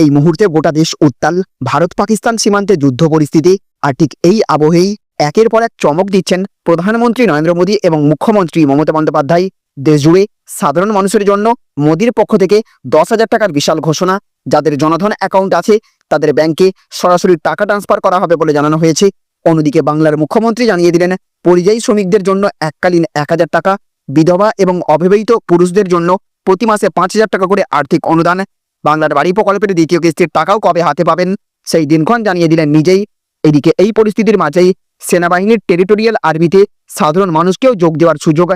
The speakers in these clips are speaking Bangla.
এই মুহূর্তে গোটা দেশ উত্তাল। ভারত পাকিস্তান সীমান্তে যুদ্ধ পরিস্থিতি, আর ঠিক এই আবহেই একের পর এক চমক দিচ্ছেন প্রধানমন্ত্রী নরেন্দ্র মোদী এবং মুখ্যমন্ত্রী মমতা বন্দ্যোপাধ্যায়। দেশজুড়ে সাধারণ মানুষের জন্য মোদীর পক্ষ থেকে দশ হাজার টাকার বিশাল ঘোষণা। যাদের জনধন অ্যাকাউন্ট আছে, তাদের ব্যাংকে সরাসরি টাকা ট্রান্সফার করা হবে বলে জানানো হয়েছে। অন্যদিকে বাংলার মুখ্যমন্ত্রী জানিয়ে দিলেন, পরিযায়ী শ্রমিকদের জন্য এককালীন এক হাজার টাকা, বিধবা এবং অবিবাহিত পুরুষদের জন্য প্রতি মাসে পাঁচ হাজার টাকা করে আর্থিক অনুদান। বাংলার বাড়ি প্রকল্পের দ্বিতীয় কিস্তির টাকাও কবে হাতে পাবেন? সেই দিনক্ষণ জানিয়ে দিলেন নিজেই। এদিকে এই পরিস্থিতির মাঝেই সেনাবাহিনীর টেরিটোরিয়াল আর্মিতে সাধারণ মানুষকেও যোগ দেওয়ার সুযোগ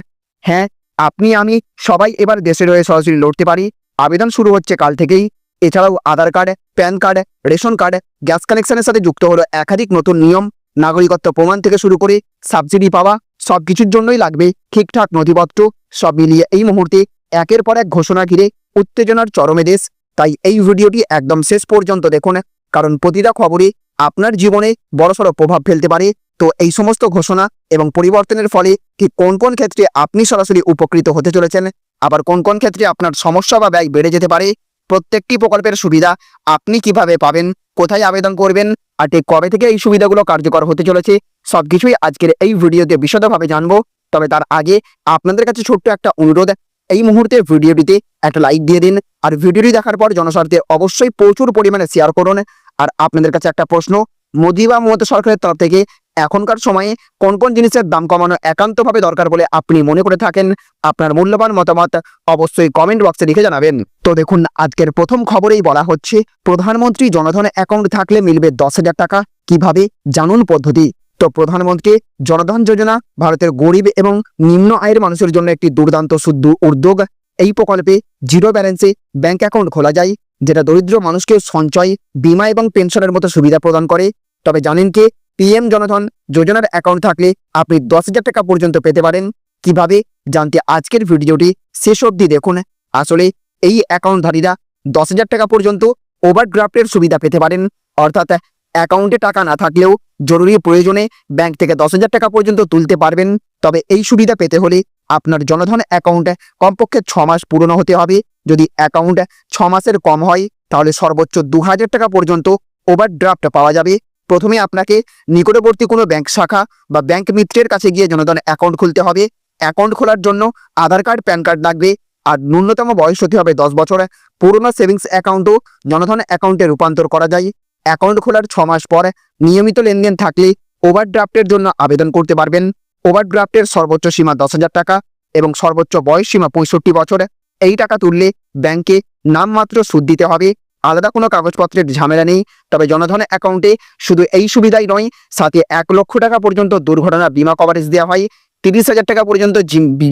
হ্যাঁ আপনি, আমি সবাই এবার দেশের হয়ে সরাসরি লড়তে পারি। আবেদন শুরু হচ্ছে কাল থেকেই। এছাড়াও Aadhaar card, PAN card, ration card, gas কানেকশনের সাথে যুক্ত হলো একাধিক নতুন নিয়ম। নাগরিকত্ব প্রমাণ থেকে শুরু করে সাবসিডি পাওয়া সব কিছুর জন্যই লাগবে ঠিকঠাক নথিপত্র। সব মিলিয়ে এই মুহূর্তে একের পর এক ঘোষণা ঘিরে উত্তেজনার চরমে দেশ তাই এই ভিডিওটি একদম শেষ পর্যন্ত দেখুন, কারণ প্রতিটা খবরে আপনার জীবনে বড়সড় প্রভাব ফেলতে পারে। তো এই সমস্ত ঘোষণা এবং পরিবর্তনের ফলে ঠিক কোন কোন ক্ষেত্রে আপনি সরাসরি উপকৃত হতে চলেছেন, আবার কোন কোন ক্ষেত্রে আপনার সমস্যা বা ব্যয় বেড়ে যেতে পারে, প্রত্যেকটি প্রকল্পের সুবিধা আপনি কীভাবে পাবেন, কোথায় আবেদন করবেন, আর ঠিক কবে থেকে এই সুবিধাগুলো কার্যকর হতে চলেছে, সবকিছুই আজকের এই ভিডিওতে বিশদভাবে জানব। তবে তার আগে আপনাদের কাছে ছোট্ট একটা অনুরোধ এই মুহূর্তে ভিডিওটিতে একটা লাইক দিয়ে দিন। আর ভিডিওটি দেখার পর জনস্বার্থে অবশ্যই প্রচুর পরিমাণে শেয়ার করুন। আর আপনাদের কাছে একটা প্রশ্ন, মোদি বা মমতা সরকারের তরফ থেকে এখনকার সময়ে কোন কোন জিনিসের দাম কমানো একান্তভাবে দরকার বলে আপনি মনে করে থাকেন? আপনার মূল্যবান মতামত অবশ্যই কমেন্ট বক্সে লিখে জানাবেন। তো দেখুন, আজকের প্রথম খবরেই বলা হচ্ছে, প্রধানমন্ত্রী জনধন অ্যাকাউন্ট থাকলে মিলবে দশ হাজার টাকা। কীভাবে? জানুন পদ্ধতি। তো প্রধানমন্ত্রী জনধন যোজনা ভারতের গরিব এবং নিম্ন আয়ের মানুষের জন্য একটি দুর্দান্ত শুদ্ধ উদ্যোগ। এই প্রকল্পে জিরো ব্যালেন্সে ব্যাংক অ্যাকাউন্ট খোলা যায়, যেটা দরিদ্র মানুষকে সঞ্চয়, বীমা এবং পেনশনের মতো সুবিধা প্রদান করে। তবে জানেন কি? পিএম জনধন যোজনার অ্যাকাউন্ট থাকলে আপনি দশ হাজার টাকা পর্যন্ত পেতে পারেন। কীভাবে? জানতে আজকের ভিডিওটি শেষ অবধি দেখুন। আসলে এই অ্যাকাউন্টধারীরা দশ হাজার টাকা পর্যন্ত ওভারড্রাফটের সুবিধা পেতে পারেন। অর্থাৎ অ্যাকাউন্টে টাকা না থাকলেও জরুরি প্রয়োজনে ব্যাংক থেকে দশ হাজার টাকা পর্যন্ত তুলতে পারবেন। তবে এই সুবিধা পেতে হলে আপনার জনধন অ্যাকাউন্টে কমপক্ষে ছ মাস পুরনো হতে হবে। যদি অ্যাকাউন্ট ছ মাসের কম হয়, তাহলে সর্বোচ্চ দু হাজার টাকা পর্যন্ত ওভারড্রাফট পাওয়া যাবে। প্রথমে আপনাকে নিকটবর্তী কোনো ব্যাংক শাখা বা ব্যাংক মিত্রের কাছে গিয়ে জনধন অ্যাকাউন্ট খুলতে হবে। অ্যাকাউন্ট খোলার জন্য আধার কার্ড, প্যান কার্ড লাগবে। আর ন্যূনতম বয়স হতে হবে দশ বছর। পুরোনো সেভিংস অ্যাকাউন্টও জনধন অ্যাকাউন্টে রূপান্তর করা যায়। অ্যাকাউন্ট খোলার ছ মাস পর নিয়মিত লেনদেন থাকলে ওভারড্রাফটের জন্য আবেদন করতে পারবেন। ওভারড্রাফটের সর্বোচ্চ সীমা দশ হাজার টাকা এবং সর্বোচ্চ বয়স সীমা পঁয়ষট্টি বছর। এই টাকা তুললে ব্যাংকে নামমাত্র সুদ দিতে হবে। আলাদা কোনো কাগজপত্রের ঝামেলা নেই। তবে জনধন অ্যাকাউন্টে শুধু এই সুবিধাই নয়, সাথে এক লক্ষ টাকা পর্যন্ত দুর্ঘটনা বীমা কভারেজ দেওয়া হয়। তিরিশ হাজার টাকা পর্যন্ত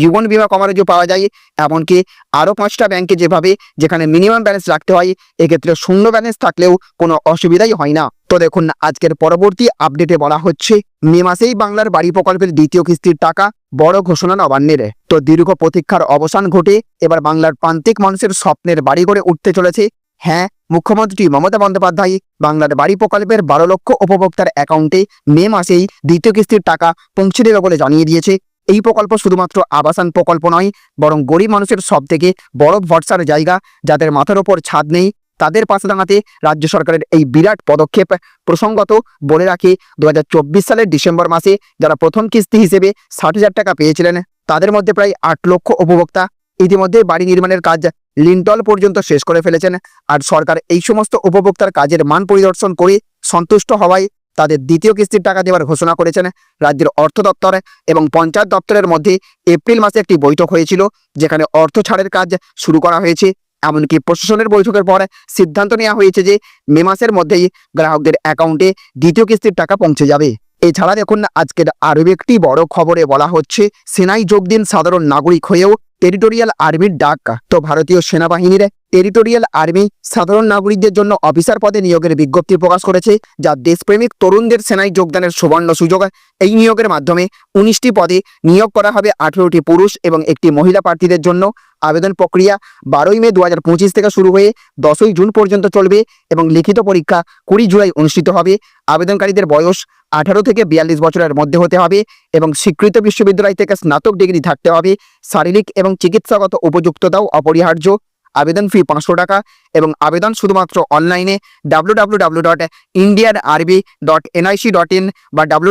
জীবন বীমা কভারেজও পাওয়া যায়, এমনকি আরও পাঁচটা ব্যাংকে যেভাবে যেখানে মিনিমাম ব্যালেন্স রাখতে হয়, এক্ষেত্রে শূন্য ব্যালেন্স থাকলেও কোনো অসুবিধাই হয় না। তো দেখুন, আজকের পরবর্তী আপডেটে বলা হচ্ছে, মে মাসেই বাংলার বাড়ি প্রকল্পের দ্বিতীয় কিস্তির টাকা বড় ঘোষণা নবান্নের। তো দীর্ঘ প্রতীক্ষার অবসান ঘটে, এবার বাংলার প্রান্তিক মানুষের স্বপ্নের বাড়ি করে উঠতে চলেছে হ্যাঁ মুখ্যমন্ত্রী মমতা বন্দ্যোপাধ্যায় বাংলার বাড়ি প্রকল্পের বারো লক্ষ উপভোক্তার অ্যাকাউন্টে মে মাসেই দ্বিতীয় কিস্তির টাকা পৌঁছে দেবে বলে জানিয়ে দিয়েছে। এই প্রকল্প শুধুমাত্র আবাসন প্রকল্প নয়, বরং গরিব মানুষের সব থেকে বড় ভরসার জায়গা, যাদের মাথার ওপর ছাদ নেই, তাদের পাশে দাঁড়াতে রাজ্য সরকারের এই বিরাট পদক্ষেপ প্রসঙ্গত বলে রাখে দু হাজার চব্বিশ সালের ডিসেম্বর মাসে যারা প্রথম কিস্তি হিসেবে ষাট টাকা পেয়েছিলেন, তাদের মধ্যে প্রায় আট লক্ষ উপভোক্তা। ইতিমধ্যে বাড়ি নির্মাণের কাজ লিন্টল পর্যন্ত শেষ করে ফেলেছেন। আর সরকার এই সমস্ত উপভোক্তার কাজের মান পরিদর্শন করে সন্তুষ্ট হওয়ায় তাদের দ্বিতীয় কিস্তির টাকা দেওয়ার ঘোষণা করেছেন রাজ্যের অর্থ দপ্তর এবং পঞ্চায়েত দপ্তরের মধ্যে এপ্রিল মাসে একটি বৈঠক হয়েছিল, যেখানে অর্থ ছাড়ের কাজ শুরু করা হয়েছে। এমনকি প্রশাসনের বৈঠকের পর সিদ্ধান্ত নেওয়া হয়েছে যে মে মাসের মধ্যেই গ্রাহকদের অ্যাকাউন্টে দ্বিতীয় কিস্তির টাকা পৌঁছে যাবে। এছাড়া দেখুন, আজকের আরও একটি বড় খবরে বলা হচ্ছে সেনায় যোগ দিন সাধারণ নাগরিক হয়েও টেরিটোরিয়াল আর্মির ডাক তো ভারতীয় সেনাবাহিনীর টেরিটোরিয়াল আর্মি সাধারণ নাগরিকদের জন্য অফিসার পদে নিয়োগের বিজ্ঞপ্তি প্রকাশ করেছে, যা দেশপ্রেমিক তরুণদের সেনায় যোগদানের সুবর্ণ সুযোগ। এই নিয়োগের মাধ্যমে উনিশটি পদে নিয়োগ করা হবে আঠেরোটি পুরুষ এবং একটি মহিলা প্রার্থীদের জন্য। আবেদন প্রক্রিয়া বারোই মে দু হাজার পঁচিশ থেকে শুরু হয়ে দশই জুন পর্যন্ত চলবে এবং লিখিত পরীক্ষা কুড়ি জুলাই অনুষ্ঠিত হবে। আবেদনকারীদের বয়স আঠারো থেকে বিয়াল্লিশ বছরের মধ্যে হতে হবে এবং স্বীকৃত বিশ্ববিদ্যালয় থেকে স্নাতক ডিগ্রি থাকতে হবে। শারীরিক এবং চিকিৎসাগত উপযুক্ততাও অপরিহার্য। আবেদন ফি পাঁচশো টাকা এবং আবেদন শুধুমাত্র অনলাইনে W dot Indian dot NIC বা W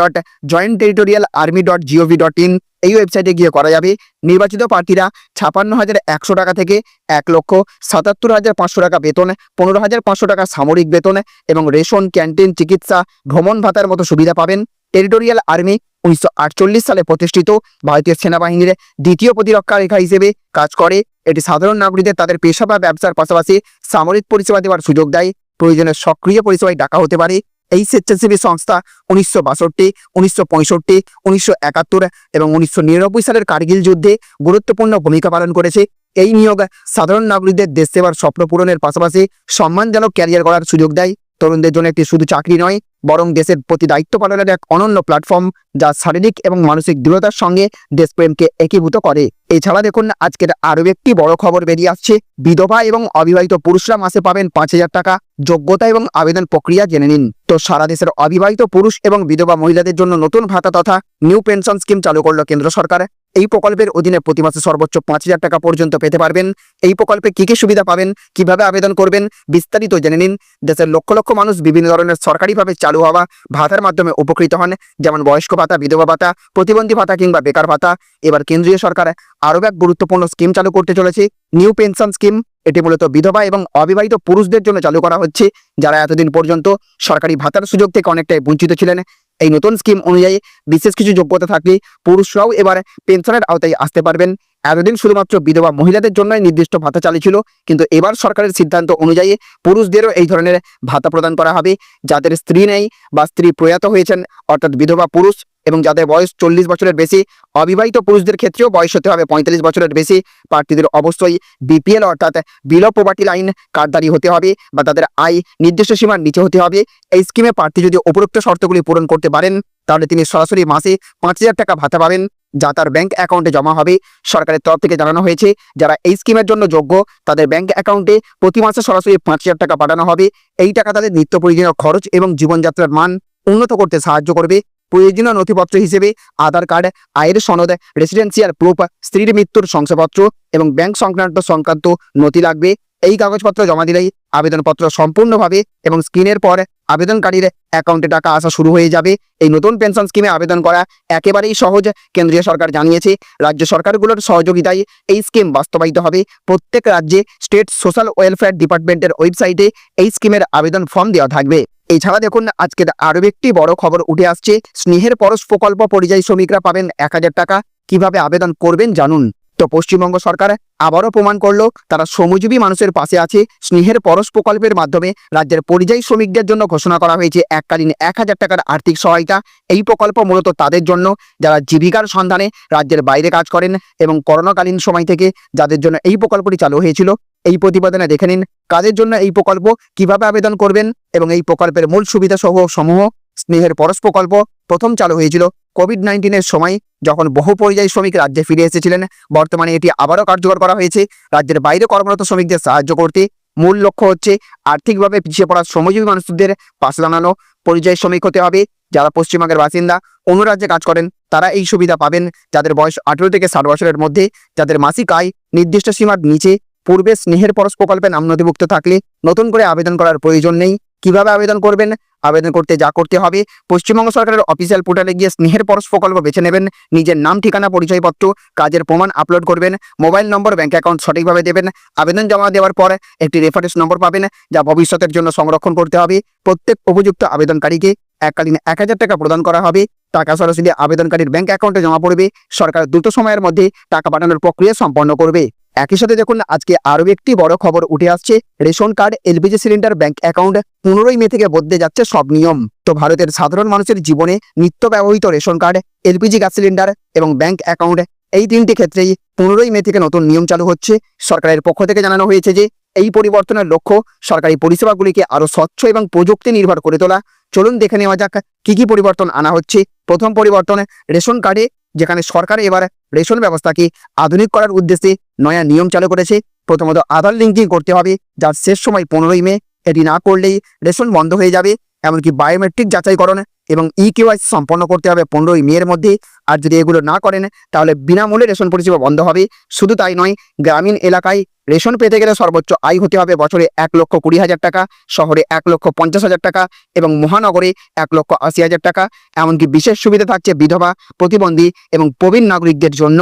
dot joint territorial army dot gov dot in এই ওয়েবসাইটে গিয়ে করা যাবে। নির্বাচিত প্রার্থীরা ছাপান্ন হাজার একশো টাকা থেকে এক লক্ষ সাতাত্তর হাজার পাঁচশো টাকা বেতন, পনেরো হাজার পাঁচশো টাকা সামরিক বেতন এবং রেশন, ক্যান্টিন, চিকিৎসা, ভ্রমণ ভাতার মতো সুবিধা পাবেন। টেরিটোরিয়াল আর্মি উনিশশো আটচল্লিশ সালে প্রতিষ্ঠিত ভারতীয় সেনাবাহিনীর দ্বিতীয় প্রতিরক্ষা রেখা হিসেবে কাজ করে। এটি সাধারণ নাগরিকদের তাদের পেশা বা ব্যবসার পাশাপাশি সামরিক পরিষেবা দেওয়ার সুযোগ দেয়। প্রয়োজনে সক্রিয় পরিষেবায় ডাকা হতে পারে। এই স্বেচ্ছাসেবী সংস্থা উনিশশো বাষট্টি, উনিশশো পঁয়ষট্টি, উনিশশো একাত্তর এবং উনিশশো নিরানব্বই সালের কার্গিল যুদ্ধে গুরুত্বপূর্ণ ভূমিকা পালন করেছে। এই নিয়োগ সাধারণ নাগরিকদের দেশ সেবার স্বপ্ন পূরণের পাশাপাশি সম্মানজনক ক্যারিয়ার করার সুযোগ দেয়। তরুণদের জন্য একটি শুধু চাকরি নয় বরং দেশের প্রতি দায়িত্ব পালনের এক অনন্য প্ল্যাটফর্ম যা শারীরিক এবং মানসিক দৃঢ়তার সঙ্গে দেশপ্রেমকে একীভূত করে। এছাড়া দেখুন, আজকের আরও একটি বড় খবর বেরিয়ে আসছে। বিধবা এবং অবিবাহিত পুরুষরা মাসে পাবেন পাঁচ হাজার টাকা যোগ্যতা এবং আবেদন প্রক্রিয়া জেনে নিন। তো সারা দেশের অবিবাহিত পুরুষ এবং বিধবা মহিলাদের জন্য নতুন ভাতা তথা নিউ পেনশন স্কিম চালু করল কেন্দ্র সরকার। এই প্রকল্পের অধীনে প্রতি মাসে সর্বোচ্চ পাঁচ হাজার টাকা পর্যন্ত পেতে পারবেন। এই প্রকল্পে কি কি সুবিধা পাবেন, কীভাবে আবেদন করবেন, বিস্তারিত জেনে নিন। দেশের লক্ষ লক্ষ মানুষ বিভিন্ন ধরনের সরকারিভাবে চালু হওয়া ভাতার মাধ্যমে উপকৃত হন, যেমন বয়স্ক ভাতা, বিধবা ভাতা, প্রতিবন্ধী ভাতা কিংবা বেকার ভাতা। এবার কেন্দ্রীয় সরকার আরও এক গুরুত্বপূর্ণ স্কিম চালু করতে চলেছে, নিউ পেনশন স্কিম। এটি মূলত বিধবা এবং অবিবাহিত পুরুষদের জন্য চালু করা হচ্ছে, যারা এতদিন পর্যন্ত সরকারি ভাতার সুযোগ থেকে অনেকটাই বঞ্চিত ছিলেন। এই নতুন স্কিম অনুযায়ী বিশেষ কিছু যোগ্যতা থাকলে পুরুষরাও এবার পেনশনের আওতায় আসতে পারবেন। এতদিন শুধুমাত্র বিধবা মহিলাদের জন্য নির্দিষ্ট ভাতা চালিয়েছিল ছিল কিন্তু এবার সরকারের সিদ্ধান্ত অনুযায়ী পুরুষদেরও এই ধরনের ভাতা প্রদান করা হবে। যাদের স্ত্রী নেই বা স্ত্রী প্রয়াত হয়েছেন, অর্থাৎ বিধবা পুরুষ এবং যাদের বয়স চল্লিশ বছরের বেশি, অবিবাহিত পুরুষদের ক্ষেত্রেও বয়স হতে হবে পঁয়তাল্লিশ বছরের বেশি। প্রার্থীদের অবশ্যই বিপিএল অর্থাৎ বিলো প্রপার্টি লাইন কার্ডদারি হতে হবে বা তাদের আয় নির্দিষ্ট সীমার নিচে হতে হবে। এই স্কিমে প্রার্থী যদি উপরোক্ত শর্তগুলি পূরণ করতে পারেন, তাহলে তিনি সরাসরি মাসে পাঁচ হাজার টাকা ভাতা পাবেন, যা তার ব্যাংক অ্যাকাউন্টে জমা হবে। সরকারের তরফ থেকে জানানো হয়েছে, যারা এই স্কিমের জন্য যোগ্য, তাদের ব্যাংক অ্যাকাউন্টে প্রতি মাসে সরাসরি পাঁচ হাজার টাকা পাঠানো হবে। এই টাকা তাদের নিত্য প্রয়োজনীয় খরচ এবং জীবনযাত্রার মান উন্নত করতে সাহায্য করবে। প্রয়োজনীয় নথিপত্র হিসেবে আধার কার্ড, আয়ের সনদ রেসিডেন্সিয়াল প্রুফ স্ত্রীর মৃত্যুর শংসাপত্র এবং ব্যাংক সংক্রান্ত সংক্রান্ত নথি লাগবে। এই কাগজপত্র জমা দিলেই আবেদনপত্র সম্পূর্ণভাবে এবং স্ক্রিনের পর আবেদনকারীর অ্যাকাউন্টে টাকা আসা শুরু হয়ে যাবে। এই নতুন পেনশন স্কিমে আবেদন করা একেবারেই সহজ, কেন্দ্রীয় সরকার জানিয়েছে। রাজ্য সরকারগুলোর সহযোগিতায় এই স্কিম বাস্তবায়িত হবে। প্রত্যেক রাজ্যে স্টেট সোশ্যাল ওয়েলফেয়ার ডিপার্টমেন্টের ওয়েবসাইটে এই স্কিমের আবেদন ফর্ম দেওয়া থাকবে। এছাড়া দেখুন, আজকের আরও একটি বড় খবর উঠে আসছে। স্নেহের পরশ প্রকল্প পরিযায়ী শ্রমিকরা পাবেন এক হাজার টাকা। কীভাবে আবেদন করবেন জানুন। তো পশ্চিমবঙ্গ সরকার আবারও প্রমাণ করল, তারা শ্রমজীবী মানুষের পাশে আছে। স্নেহের পরশ প্রকল্পের মাধ্যমে রাজ্যের পরিযায়ী শ্রমিকদের জন্য ঘোষণা করা হয়েছে এককালীন এক হাজার টাকার আর্থিক সহায়তা। এই প্রকল্প মূলত তাদের জন্য। যারা জীবিকার সন্ধানে রাজ্যের বাইরে কাজ করেন এবং করোনাকালীন সময় থেকে যাদের জন্য এই প্রকল্পটি চালু হয়েছিল এই প্রতিবেদনে দেখে নিন কাদের জন্য এই প্রকল্প কীভাবে আবেদন করবেন এবং এই প্রকল্পের মূল সুবিধা সহ সমূহ। স্নেহের পরশ প্রকল্প প্রথম চালু হয়েছিল কোভিড নাইন্টিনের সময়, যখন বহু পরিযায়ী শ্রমিক রাজ্যে ফিরে এসেছিলেন। বর্তমানে এটি আবারও কার্যকর করা হয়েছে। রাজ্যের বাইরে কর্মরত শ্রমিকদের সাহায্য করতে মূল লক্ষ্য হচ্ছে আর্থিকভাবে পিছিয়ে পড়া শ্রমজীবী মানুষদের পাশে দাঁড়ানো। পরিযায়ী শ্রমিক হতে হবে, যারা পশ্চিমবঙ্গের বাসিন্দা, অন্য রাজ্যে কাজ করেন, তারা এই সুবিধা পাবেন। যাদের বয়স আঠেরো থেকে ষাট বছরের মধ্যে, যাদের মাসিক আয় নির্দিষ্ট সীমার নিচে পূর্বে স্নেহের পরশ প্রকল্পে নাম নথিভুক্ত থাকলে নতুন করে আবেদন করার প্রয়োজন নেই। কীভাবে আবেদন করবেন? আবেদন করতে যা করতে হবে, পশ্চিমবঙ্গ সরকারের অফিসিয়াল পোর্টালে গিয়ে স্নেহের পরশ প্রকল্প বেছে নেবেন, নিজের নাম, ঠিকানা, পরিচয়পত্র, কাজের প্রমাণ আপলোড করবেন মোবাইল নম্বর ব্যাঙ্ক অ্যাকাউন্ট সঠিকভাবে দেবেন, আবেদন জমা দেওয়ার পর একটি রেফারেন্স নম্বর পাবেন, যা ভবিষ্যতের জন্য সংরক্ষণ করতে হবে। প্রত্যেক উপযুক্ত আবেদনকারীকে এককালীন এক হাজার টাকা প্রদান করা হবে। টাকা সরাসরি আবেদনকারীর ব্যাঙ্ক অ্যাকাউন্টে জমা পড়বে। সরকার দ্রুত সময়ের মধ্যে টাকা পাঠানোর প্রক্রিয়া সম্পন্ন করবে। একই সাথে দেখুন, আজকে আরও একটি বড় খবর উঠে আসছে। Ration card, LPG cylinder, bank account পনেরোই মে থেকে বদলে যাচ্ছে সব নিয়ম। তো ভারতের সাধারণ মানুষের জীবনে নিত্য ব্যবহৃত ration card, LPG gas cylinder এবং ব্যাংক অ্যাকাউন্ট এই তিনটি ক্ষেত্রেই পনেরোই মে থেকে নতুন নিয়ম চালু হচ্ছে। সরকারের পক্ষ থেকে জানানো হয়েছে যে, এই পরিবর্তনের লক্ষ্য সরকারি পরিষেবাগুলিকে আরও স্বচ্ছ এবং প্রযুক্তি নির্ভর করে তোলা। চলুন দেখে নেওয়া যাক, কি কি পরিবর্তন আনা হচ্ছে। প্রথম পরিবর্তন, রেশন কার্ডে যেখানে সরকার এবার রেশন ব্যবস্থাকে আধুনিক করার উদ্দেশ্যে নয়া নিয়ম চালু করেছে। প্রথমত আধার লিঙ্কিং করতে হবে, যার শেষ সময় পনেরোই মে। এটি না করলেই রেশন বন্ধ হয়ে যাবে। এমনকি বায়োমেট্রিক যাচাইকরণ এবং ই কেওয়াইসি সম্পন্ন করতে হবে পনেরোই মেয়ের মধ্যে আর যদি এগুলো না করেন, তাহলে বিনামূল্যে রেশন পরিষেবা বন্ধ হবে। শুধু তাই নয়, গ্রামীণ এলাকায় রেশন পেতে গেলে সর্বোচ্চ আয় হতে হবে বছরে এক লক্ষ কুড়ি হাজার টাকা, শহরে এক লক্ষ পঞ্চাশ হাজার টাকা এবং মহানগরে এক লক্ষ আশি হাজার টাকা। এমনকি বিশেষ সুবিধা থাকছে বিধবা, প্রতিবন্ধী এবং প্রবীণ নাগরিকদের জন্য।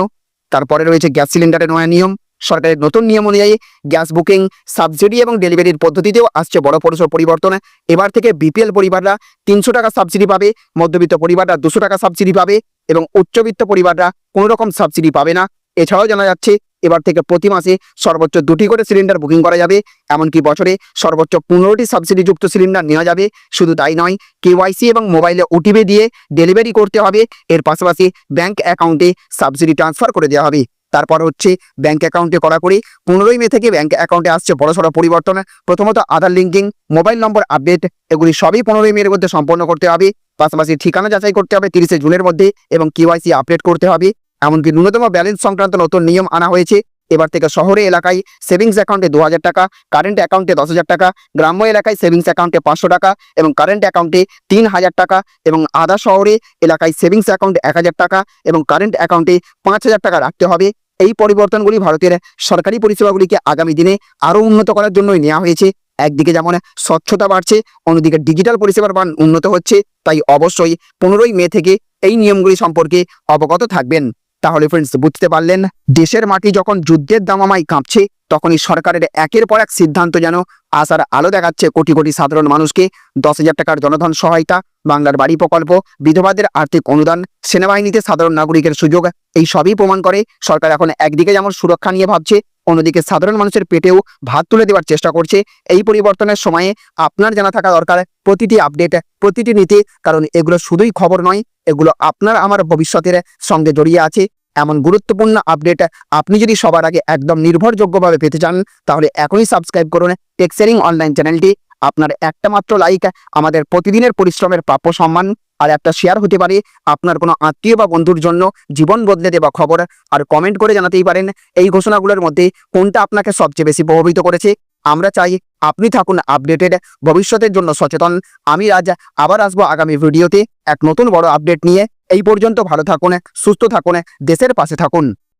তারপরে রয়েছে গ্যাস সিলিন্ডারের নয়া নিয়ম। সরকারের নতুন নিয়ম অনুযায়ী গ্যাস বুকিং, সাবসিডি এবং ডেলিভারির পদ্ধতিতেও আসছে বড় পরিসর পরিবর্তন। এবার থেকে বিপিএল পরিবাররা তিনশো টাকা সাবসিডি পাবে, মধ্যবিত্ত পরিবাররা দুশো টাকা সাবসিডি পাবে এবং উচ্চবিত্ত পরিবাররা কোনো রকম সাবসিডি পাবে না। এছাড়াও জানা যাচ্ছে, এবার থেকে প্রতি মাসে সর্বোচ্চ দুটি করে সিলিন্ডার বুকিং করা যাবে, এমনকি বছরে সর্বোচ্চ পনেরোটি সাবসিডিযুক্ত সিলিন্ডার নেওয়া যাবে। শুধু তাই নয়, কেওয়াইসি এবং মোবাইলে ওটিপি দিয়ে ডেলিভারি করতে হবে। এর পাশাপাশি ব্যাংক অ্যাকাউন্টে সাবসিডি ট্রান্সফার করে দেওয়া হবে। তারপর হচ্ছে ব্যাঙ্ক অ্যাকাউন্টে কড়াকড়ি। পনেরোই মে থেকে ব্যাঙ্ক অ্যাকাউন্টে আসছে বড় বড়সড় পরিবর্তন। প্রথমত Aadhaar linking mobile number update এগুলি সবই পনেরোই মের মধ্যে সম্পন্ন করতে হবে। পাশাপাশি ঠিকানা যাচাই করতে হবে তিরিশে জুনের মধ্যে এবং কেওয়াইসি আপডেট করতে হবে। এমনকি ন্যূনতম ব্যালেন্স সংক্রান্ত নতুন নিয়ম আনা হয়েছে। এবার থেকে শহরে এলাকায় সেভিংস অ্যাকাউন্টে দু হাজার টাকা কারেন্ট অ্যাকাউন্টে দশ টাকা, গ্রাম্য এলাকায় সেভিংস অ্যাকাউন্টে পাঁচশো টাকা এবং কারেন্ট অ্যাকাউন্টে তিন হাজার টাকা এবং আধা শহরে এলাকায় সেভিংস অ্যাকাউন্টে এক হাজার টাকা এবং কারেন্ট অ্যাকাউন্টে পাঁচ হাজার টাকা রাখতে হবে। এই পরিবর্তনগুলি ভারতের সরকারি পরিষেবাগুলিকে আগামী দিনে আরও উন্নত করার জন্যই নেওয়া হয়েছে। একদিকে যেমন স্বচ্ছতা বাড়ছে, অন্যদিকে ডিজিটাল পরিষেবার মান উন্নত হচ্ছে, তাই অবশ্যই পনেরোই মে থেকে এই নিয়মগুলি সম্পর্কে অবগত থাকবেন। তাহলে ফ্রেন্ডস বুঝতে পারলেন? দেশের মাটি যখন যুদ্ধের দামামাই কাঁপছে, তখনই সরকারের একের পর এক সিদ্ধান্ত যেন আসার আলো দেখাচ্ছে কোটি কোটি সাধারণ মানুষকে। দশ হাজার টাকার জনধন সহায়তা, বাংলার বাড়ি প্রকল্প, বিধবাদের আর্থিক অনুদান, সেনাবাহিনীতে সাধারণ নাগরিকের সুযোগ, এই সবই প্রমাণ করে সরকার এখন একদিকে যেমন সুরক্ষা নিয়ে ভাবছে, অন্যদিকে সাধারণ মানুষের পেটেও ভাত তুলে দেওয়ার চেষ্টা করছে। এই পরিবর্তনের সময়ে আপনার জানা থাকা দরকার, প্রতিটি আপডেট প্রতিটি নীতি, কারণ এগুলো শুধুই খবর নয় এগুলো আপনার আমার ভবিষ্যতের সঙ্গে জড়িয়ে আছে। এমন গুরুত্বপূর্ণ আপডেট আপনি যদি সবার আগে একদম নির্ভরযোগ্যভাবে পেতে চান, তাহলে এখনই সাবস্ক্রাইব করুন টেক্সেরিং অনলাইন চ্যানেলটি আপনার একটা মাত্র লাইক আমাদের প্রতিদিনের পরিশ্রমের প্রাপ্য সম্মান আর একটা শেয়ার হতে পারে আপনার কোনো আত্মীয় বা বন্ধুর জন্য জীবন বদলে দেওয়া খবর। আর কমেন্ট করে জানাতেই পারেন এই ঘোষণাগুলোর মধ্যে কোনটা আপনাকে সবচেয়ে বেশি প্রভাবিত করেছে। আমরা চাই আপনি থাকুন আপডেটেড ভবিষ্যতের জন্য সচেতন। আমি আজ আবার আসব আগামী ভিডিওতে এক নতুন বড় আপডেট নিয়ে। এই পর্যন্ত ভালো থাকুন, সুস্থ থাকুন, দেশের পাশে থাকুন।